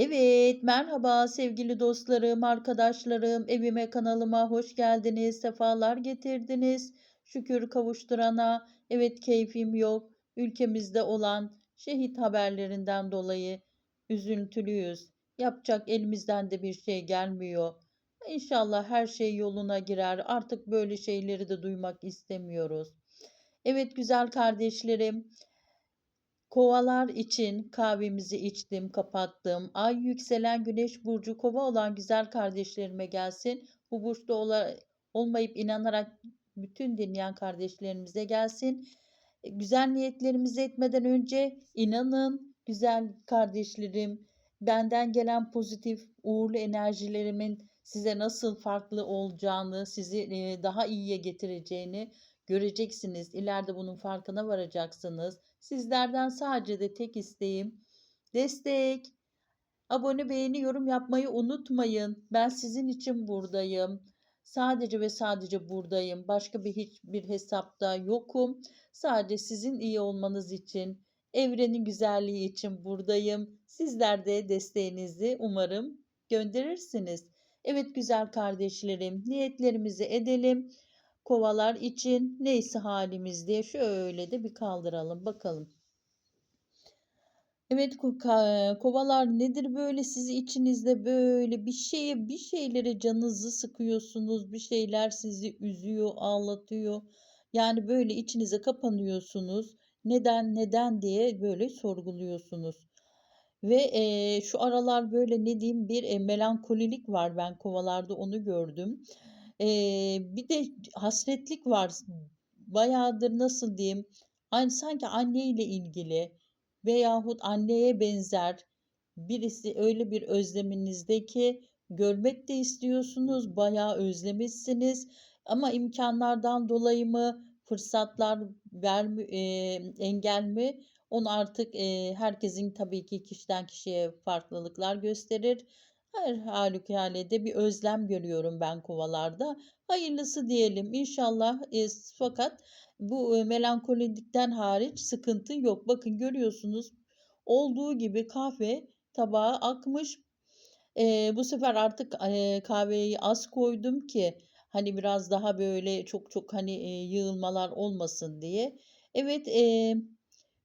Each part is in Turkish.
Evet, merhaba sevgili dostlarım, arkadaşlarım, evime, kanalıma hoş geldiniz, sefalar getirdiniz. Şükür kavuşturana, evet keyfim yok. Ülkemizde olan şehit haberlerinden dolayı üzüntülüyüz. Yapacak elimizden de bir şey gelmiyor. İnşallah her şey yoluna girer. Artık böyle şeyleri de duymak istemiyoruz. Evet güzel kardeşlerim, Kovalar için kahvemizi içtim, kapattım. Ay yükselen güneş burcu kova olan güzel kardeşlerime gelsin. Bu burçta ola, olmayıp inanarak bütün dinleyen kardeşlerimize gelsin. E, Güzel niyetlerimizi etmeden önce inanın güzel kardeşlerim benden gelen pozitif uğurlu enerjilerimin size nasıl farklı olacağını, sizi e, daha iyiye getireceğini göreceksiniz. İleride bunun farkına varacaksınız. Sizlerden sadece de tek isteğim destek. Abone, beğeni, yorum yapmayı unutmayın. Ben sizin için buradayım. Sadece ve sadece buradayım. Başka bir hiçbir hesapta yokum. Sadece sizin iyi olmanız için, evrenin güzelliği için buradayım. Sizler de desteğinizi umarım gönderirsiniz. Evet güzel kardeşlerim, niyetlerimizi edelim. Kovalar için neyse halimiz diye şöyle de bir kaldıralım bakalım. Evet ko- kovalar nedir böyle? Sizi içinizde böyle bir şeye bir şeylere canınızı sıkıyorsunuz bir şeyler sizi üzüyor ağlatıyor. Yani böyle içinize kapanıyorsunuz. Neden neden diye böyle sorguluyorsunuz. Ve eee, şu aralar böyle ne diyeyim bir e, melankolilik var. Ben kovalarda onu gördüm Eee, bir de hasretlik var bayağıdır nasıl diyeyim aynı sanki anneyle ilgili veyahut anneye benzer birisi öyle bir özleminizde ki görmek de istiyorsunuz, bayağı özlemişsiniz ama imkanlardan dolayı mı, fırsatlar vermi, eee, engel mi? Onu artık eee, herkesin tabii ki kişiden kişiye farklılıklar gösterir. Her halükarda bir özlem görüyorum ben kovalarda. Hayırlısı diyelim inşallah. E, fakat bu e, melankolikten hariç sıkıntı yok. Bakın görüyorsunuz olduğu gibi kahve tabağa akmış. E, bu sefer artık e, kahveyi az koydum ki hani biraz daha böyle çok çok hani e, yığılmalar olmasın diye. Evet e,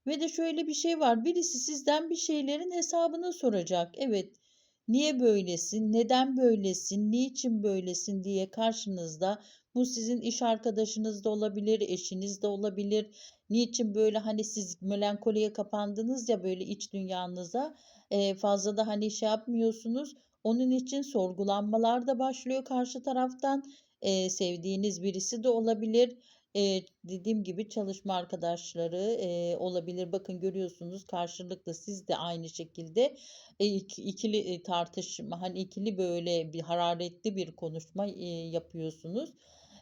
ve de şöyle bir şey var. Birisi sizden bir şeylerin hesabını soracak. Evet. Niye böylesin? Neden böylesin? Niçin böylesin diye karşınızda bu sizin iş arkadaşınız da olabilir, eşiniz de olabilir. Niçin böyle hani siz melankoliye kapandınız ya böyle iç dünyanıza e, fazla da hani şey yapmıyorsunuz. Onun için sorgulanmalar da başlıyor karşı taraftan. E, sevdiğiniz birisi de olabilir. Eee, dediğim gibi çalışma arkadaşları, eee, olabilir. Bakın görüyorsunuz karşılıklı siz de aynı şekilde, eee, ik ikili, eee, tartışma, hani, ikili böyle bir hararetli bir konuşma, eee, yapıyorsunuz.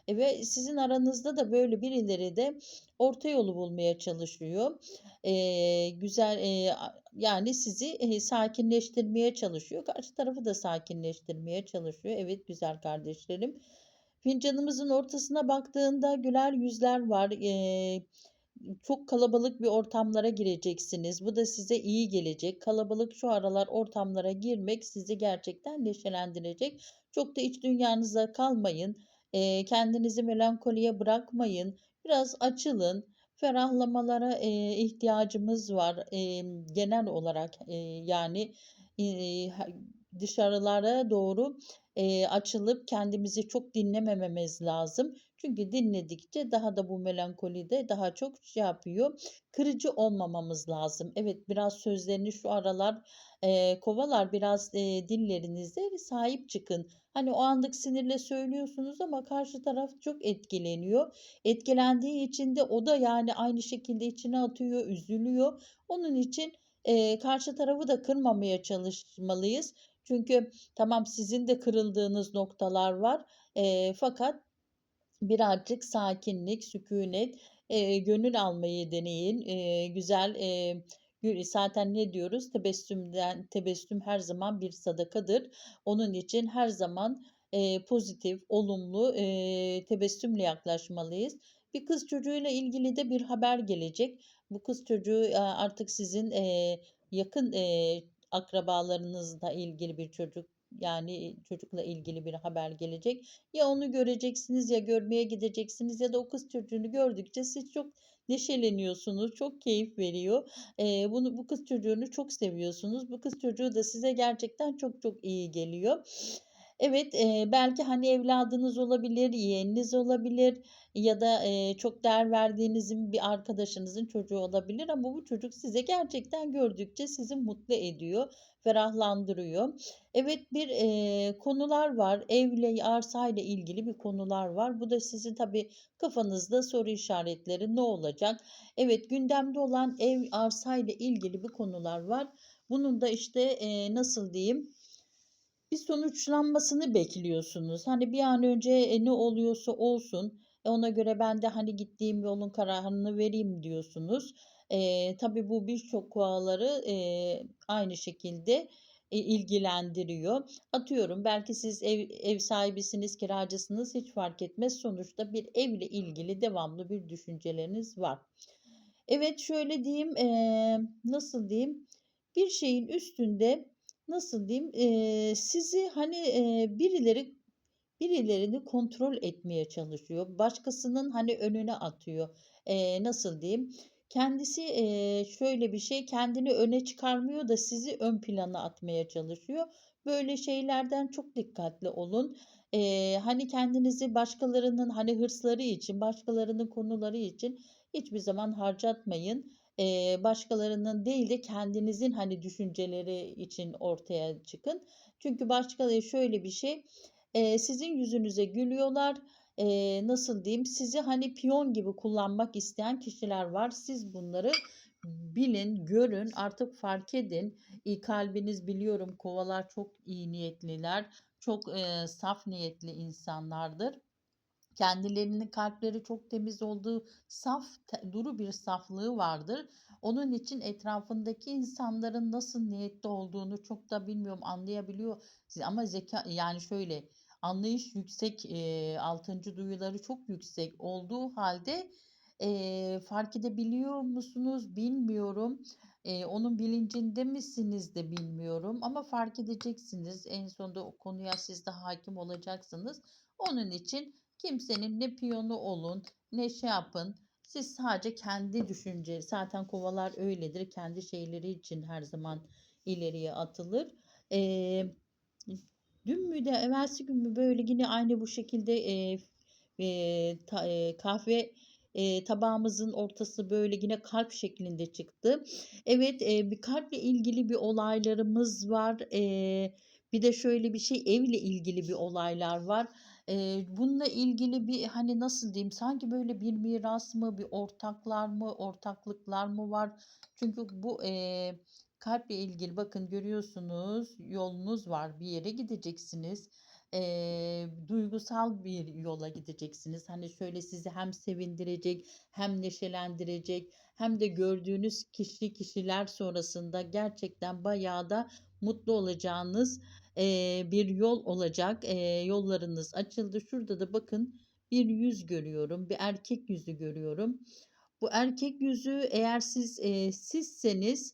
E, ve sizin aranızda da böyle birileri de orta yolu bulmaya çalışıyor. Eee, güzel, a yani sizi, eee, sakinleştirmeye çalışıyor. Karşı tarafı da sakinleştirmeye çalışıyor. Evet güzel kardeşlerim. Fincanımızın ortasına baktığında güler yüzler var. Eee, çok kalabalık bir ortamlara gireceksiniz. Bu da size iyi gelecek. Kalabalık şu aralar ortamlara girmek sizi gerçekten neşelendirecek. Çok da iç dünyanıza kalmayın. Eee, kendinizi melankoliye bırakmayın. Biraz açılın. Ferahlamalara eee, ihtiyacımız var. Eee, genel olarak eee, yani eee, dışarılara doğru eee, açılıp kendimizi çok dinlemememiz lazım. Çünkü dinledikçe daha da bu melankolide daha çok şey yapıyor. Kırıcı olmamamız lazım. Evet biraz sözlerini şu aralar eee, kovalar biraz eee, dillerinize sahip çıkın. Hani o anlık sinirle söylüyorsunuz ama karşı taraf çok etkileniyor. Etkilendiği için de o da yani aynı şekilde içine atıyor, üzülüyor. Onun için eee, karşı tarafı da kırmamaya çalışmalıyız. Çünkü tamam sizin de kırıldığınız noktalar var. Eee, fakat birazcık sakinlik, sükunet, eee, gönül almayı deneyin. Eee, güzel, gü zaten ne diyoruz? Tebessümden tebessüm her zaman bir sadakadır. Onun için her zaman, eee, pozitif, olumlu, eee, tebessümle yaklaşmalıyız. Bir kız çocuğuyla ilgili de bir haber gelecek. Bu kız çocuğu, artık sizin, eee, yakın, eee, akrabalarınızla ilgili bir çocuk, yani, çocukla ilgili bir haber gelecek. Ya onu göreceksiniz ya görmeye gideceksiniz ya da o kız çocuğunu gördükçe siz çok neşeleniyorsunuz, çok keyif veriyor. Eee, bunu bu kız çocuğunu çok seviyorsunuz. Bu kız çocuğu da size gerçekten çok çok iyi geliyor. Evet, eee, belki, hani, evladınız olabilir, yeğeniniz olabilir ya da, eee, çok değer verdiğinizin bir arkadaşınızın çocuğu olabilir ama bu çocuk size gerçekten gördükçe sizi mutlu ediyor, ferahlandırıyor. Evet, bir, eee, konular var. Evle, arsayla ilgili bir konular var. Bu da sizin tabii kafanızda soru işaretleri. Ne olacak? Evet, gündemde olan ev, arsayla ilgili bir konular var. Bunun da, işte, eee, nasıl diyeyim, bir sonuçlanmasını bekliyorsunuz. Hani, bir an önce, eee, ne oluyorsa olsun, e, ona göre ben de, hani, gittiğim yolun kararını vereyim diyorsunuz. Eee, tabii bu birçok kovaları, eee, aynı şekilde, eee, ilgilendiriyor. Atıyorum, belki siz ev ev sahibisiniz, kiracısınız, hiç fark etmez. Sonuçta bir evle ilgili devamlı bir düşünceleriniz var. Evet, şöyle diyeyim, eee, nasıl diyeyim, bir şeyin üstünde, nasıl diyeyim, eee, sizi, hani, eee, birileri birilerini kontrol etmeye çalışıyor. Başkasının, hani, önüne atıyor. Eee, nasıl diyeyim, kendisi, eee, şöyle bir şey, kendini öne çıkarmıyor da sizi ön plana atmaya çalışıyor. Böyle şeylerden çok dikkatli olun. Eee, hani, kendinizi başkalarının, hani, hırsları için, başkalarının konuları için hiçbir zaman harcatmayın. Eee, başkalarının değil de kendinizin, hani, düşünceleri için ortaya çıkın. Çünkü başkaları şöyle bir şey, eee, sizin yüzünüze gülüyorlar. Eee, nasıl diyeyim, sizi, hani, piyon gibi kullanmak isteyen kişiler var. Siz bunları bilin, görün, artık fark edin. İii, kalbiniz biliyorum kovalar çok iyi niyetliler, çok, eee, saf niyetli insanlardır. Kendilerinin kalpleri çok temiz olduğu, saf, duru bir saflığı vardır. Onun için etrafındaki insanların nasıl niyetli olduğunu çok da bilmiyorum, anlayabiliyor ama zekâ yani, şöyle, anlayış yüksek, eee, 6'ncı duyuları çok yüksek olduğu hâlde, eee, fark edebiliyor musunuz bilmiyorum. Eee, onun bilincinde misiniz de bilmiyorum ama fark edeceksiniz. En sonunda o konuya siz de hâkim olacaksınız. Onun için kimsenin ne piyonu olun, ne şey yapın, siz sadece kendi düşünce zaten kovalar öyledir, kendi şeyleri için her zaman ileriye atılır. Eee, dün müydü, evvelsi gün mü, böyle, yine aynı bu şekilde, f eee, ta eee, kahve, eee, tabağımızın ortası, böyle, yine kalp şeklinde çıktı. Evet, eee, bir kalple ilgili bir olaylarımız var. Eee, bir de şöyle bir şey, evle ilgili bir olaylar var. Eee, bununla ilgili bir, hani, nasıl diyeyim, sanki, böyle, bir miras mı, bir ortaklar mı, ortaklıklar mı var? Çünkü bu, eee, kalple ilgili bakın görüyorsunuz, yolunuz var, bir yere gideceksiniz. Eee, duygusal bir yola gideceksiniz. Hani, şöyle, sizi hem sevindirecek hem neşelendirecek hem de gördüğünüz kişi, kişiler sonrasında gerçekten bayağı da mutlu olacağınız, eee, bir yol olacak. Eee, yollarınız açıldı. Şurada da bakın bir yüz görüyorum, bir erkek yüzü görüyorum. Bu erkek yüzü eğer siz, eee, sizseniz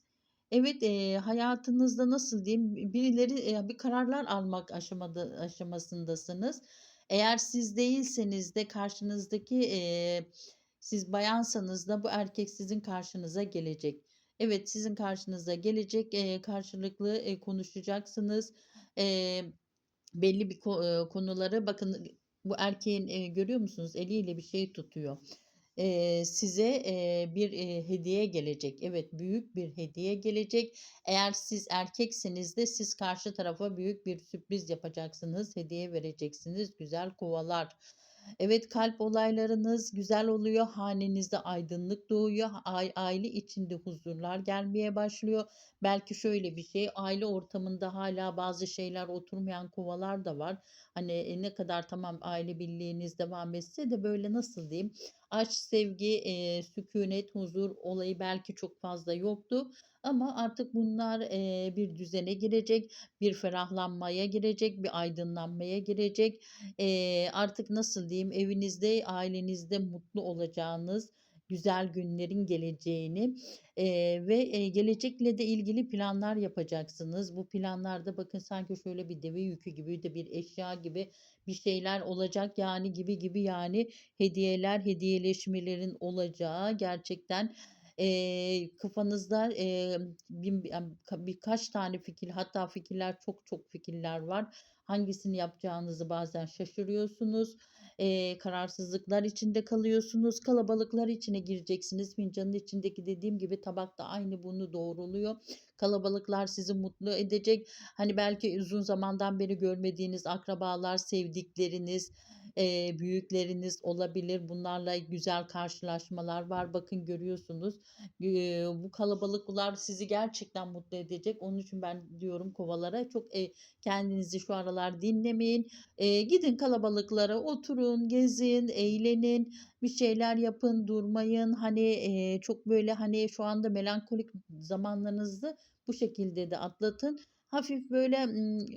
evet, eee, hayatınızda nasıl diyeyim, bi birileri, eee, bir kararlar almak aşamada aşamasındasınız. Eğer siz değilseniz de karşınızdaki, eee, siz bayansanız da bu erkek sizin karşınıza gelecek. Evet, sizin karşınıza gelecek, eee, karşılıklı, eee, konuşacaksınız. Eee, belli bir konuları bakın, bu erkeğin, eee, görüyor musunuz, eliyle bir şey tutuyor. Eee, size, eee, bir, eee, hediye gelecek. Evet, büyük bir hediye gelecek. Eğer siz erkekseniz de siz karşı tarafa büyük bir sürpriz yapacaksınız, hediye vereceksiniz, güzel kovalar. Evet, kalp olaylarınız güzel oluyor, hanenizde aydınlık doğuyor, ai aile içinde huzurlar gelmeye başlıyor. Belki şöyle bir şey, aile ortamında hâlâ bazı şeyler oturmayan kovalar da var. Hani, eee, ne kadar tamam aile birliğiniz devam etse de, böyle, nasıl diyeyim, aşk, sevgi, eee, sükûnet, huzur olayı belki çok fazla yoktu ama artık bunlar, eee, bir düzene girecek, bir ferahlanmaya girecek, bir aydınlanmaya girecek. Eee, artık nasıl diyeyim, evinizde, ailenizde mutlu olacağınız, güzel günlerin geleceğini, eee, ve, eee, gelecekle de ilgili planlar yapacaksınız. Bu planlarda bakın sanki şöyle bir deve yükü gibi de bir eşya gibi bir şeyler olacak yani gibi gibi yani hediyeler, hediyeleşmelerin olacağı gerçekten, eee, kafanızda, emm, bin birkaç tane fikir hatta fikirler çok çok fikirler var. Hangisini yapacağınızı bazen şaşırıyorsunuz. Eee, kararsızlıklar içinde kalıyorsunuz. Kalabalıklar içine gireceksiniz. Fincanın içindeki dediğim gibi tabak da aynı bunu doğruluyor. Kalabalıklar sizi mutlu edecek. Hani belki uzun zamandan beri görmediğiniz akrabalar, sevdikleriniz, eee, büyükleriniz olabilir. Bunlarla güzel karşılaşmalar var. Bakın görüyorsunuz. Eee, bu kalabalıklar sizi gerçekten mutlu edecek. Onun için ben diyorum kovalara çok, eee, kendinizi şu aralar dinlemeyin. Eee, gidin kalabalıklara, oturun, gezin, eğlenin, bir şeyler yapın, durmayın. Hani, eee, çok böyle, hani, şu anda melankolik zamanlarınızı bu şekilde de atlatın. Hafif böyle,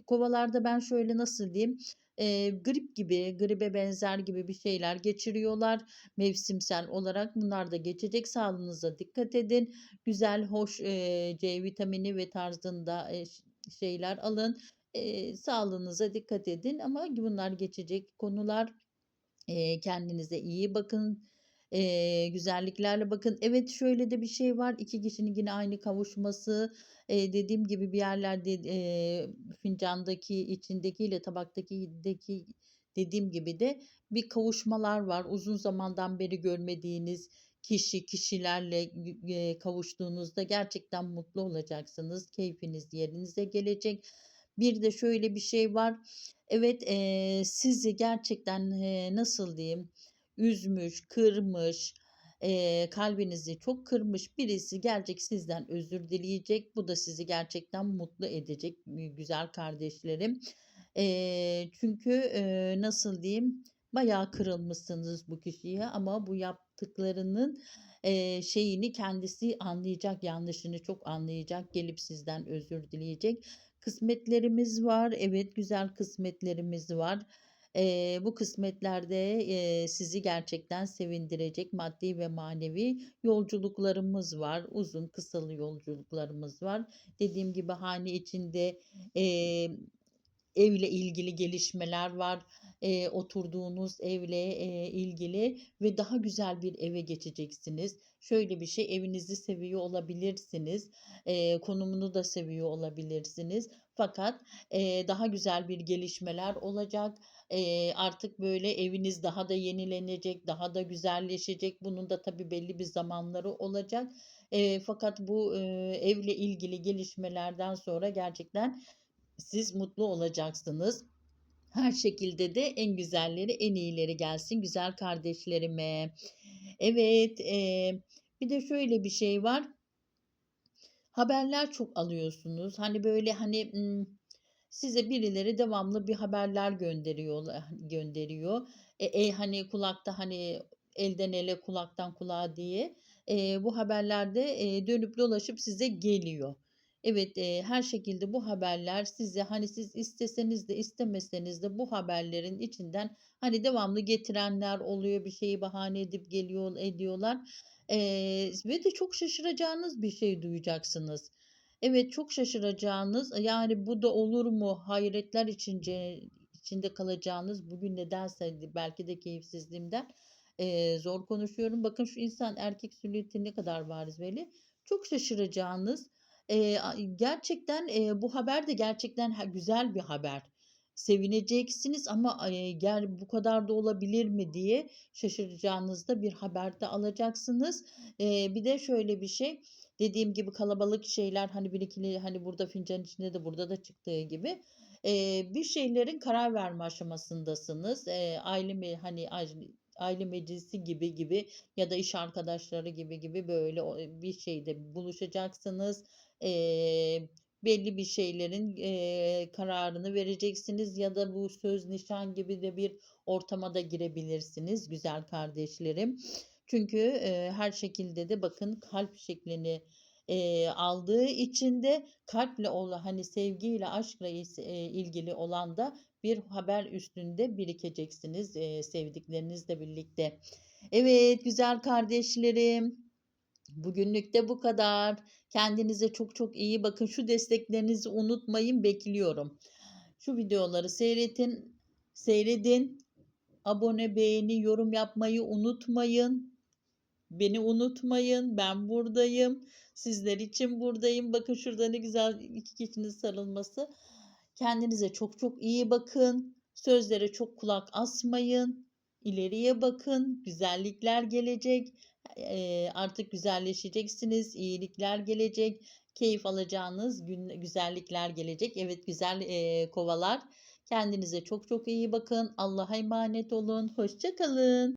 kovalarda ben şöyle nasıl diyeyim, eee, grip gibi, gribe benzer gibi bir şeyler geçiriyorlar mevsimsel olarak. Bunlar da geçecek. Sağlığınıza dikkat edin. Güzel, hoş, eee, C vitamini ve tarzında, ş şeyler alın. Eee, sağlığınıza dikkat edin ama bunlar geçecek konular. Eee, kendinize iyi bakın. Eee, güzelliklerle bakın. Evet, şöyle de bir şey var. 2 kişinin yine aynı kavuşması. Eee, dediğim gibi bir yerlerde, eee, fincandaki içindekiyle tabaktaki dediğim gibi de bir kavuşmalar var. Uzun zamandan beri görmediğiniz kişi, kişilerle eee, kavuştuğunuzda gerçekten mutlu olacaksınız. Keyfiniz yerinize gelecek. Bir de şöyle bir şey var. Evet, eee, sizi gerçekten, eee, nasıl diyeyim, üzmüş, kırmış, eee, kalbinizi çok kırmış birisi gelecek sizden özür dileyecek. Bu da sizi gerçekten mutlu edecek, güzel kardeşlerim. Eee, çünkü, eee, nasıl diyeyim, bayağı kırılmışsınız bu kişiye ama bu yaptıklarının, eee, şeyini kendisi anlayacak, yanlışını çok anlayacak, gelip sizden özür dileyecek. Kısmetlerimiz var. Evet, güzel kısmetlerimiz var. Eee, bu kısmetler de, eee, sizi gerçekten sevindirecek maddi ve manevi yolculuklarımız var. Uzun, kısalı yolculuklarımız var. Dediğim gibi hane içinde, eee, evle ilgili gelişmeler var. Eee, oturduğunuz evle, eee, ilgili ve daha güzel bir eve geçeceksiniz. Şöyle bir şey, evinizi seviyor olabilirsiniz. Eee, konumunu da seviyor olabilirsiniz. Fakat, eee, daha güzel bir gelişmeler olacak. Eee, artık böyle eviniz daha da yenilenecek, daha da güzelleşecek. Bunun da tabii belli bir zamanları olacak. Eee, fakat bu, eee, evle ilgili gelişmelerden sonra gerçekten siz mutlu olacaksınız. Her şekilde de en güzelleri, en iyileri gelsin güzel kardeşlerime. Evet, eee, bir de şöyle bir şey var. Haberler çok alıyorsunuz. Hani, böyle, hani, size birileri devamlı bir haberler gönderiyorla gönderiyor. E, eee, hani, kulakta, hani, elden ele, kulaktan kulağa diye. Eee, bu haberler de, eee, dönüp dolaşıp size geliyor. Evet, eee, her şekilde bu haberler size, hani, siz isteseniz de istemeseniz de bu haberlerin içinden, hani, devamlı getirenler oluyor. Bir şeyi bahane edip geliyor ediyorlar. Eee, ve de çok şaşıracağınız bir şey duyacaksınız. Evet, çok şaşıracağınız, yani, "Bu da olur mu?" hayretler içince içinde kalacağınız, bugün nedense belki de keyifsizliğimden, eee, zor konuşuyorum. Bakın şu insan erkek silüeti ne kadar bariz belli. Çok şaşıracağınız, a gerçekten, eee, bu haber de gerçekten güzel bir haber. Sevineceksiniz ama, eee, ger "Bu kadar da olabilir mi?" diye şaşıracağınız da bir haber de alacaksınız. Eee, bir de şöyle bir şey, dediğim gibi kalabalık şeyler, hani, 1-2'li, hani, burada fincanın içinde de burada da çıktığı gibi, eee, bir şeylerin karar verme aşamasındasınız. Eee, aile mi hani, aile meclisi gibi gibi ya da iş arkadaşları gibi gibi böyle bir şeyde buluşacaksınız. Eee, belli bir şeylerin, eee, kararını vereceksiniz ya da bu söz, nişan gibi de bir ortama da girebilirsiniz güzel kardeşlerim. Çünkü, eee, her şekilde de bakın kalp şeklini, eee, aldığı için de kalple ola hani, sevgiyle, aşkla eee, ilgili olan da bir haber üstünde birikeceksiniz, eee, sevdiklerinizle birlikte. Evet, güzel kardeşlerim, bugünlük de bu kadar. Kendinize çok çok iyi bakın. Şu desteklerinizi unutmayın, bekliyorum. Şu videoları seyretin, seyredin. Abone, beğeni, yorum yapmayı unutmayın. Beni unutmayın. Ben buradayım. Sizler için buradayım. Bakın şurada ne güzel iki kişinin sarılması. Kendinize çok çok iyi bakın. Sözlere çok kulak asmayın. İleriye bakın. Güzellikler gelecek. Artık güzelleşeceksiniz. İyilikler gelecek. Keyif alacağınız gün, güzellikler gelecek. Evet güzel kovalar. Kendinize çok çok iyi bakın. Allah'a emanet olun. Hoşça kalın.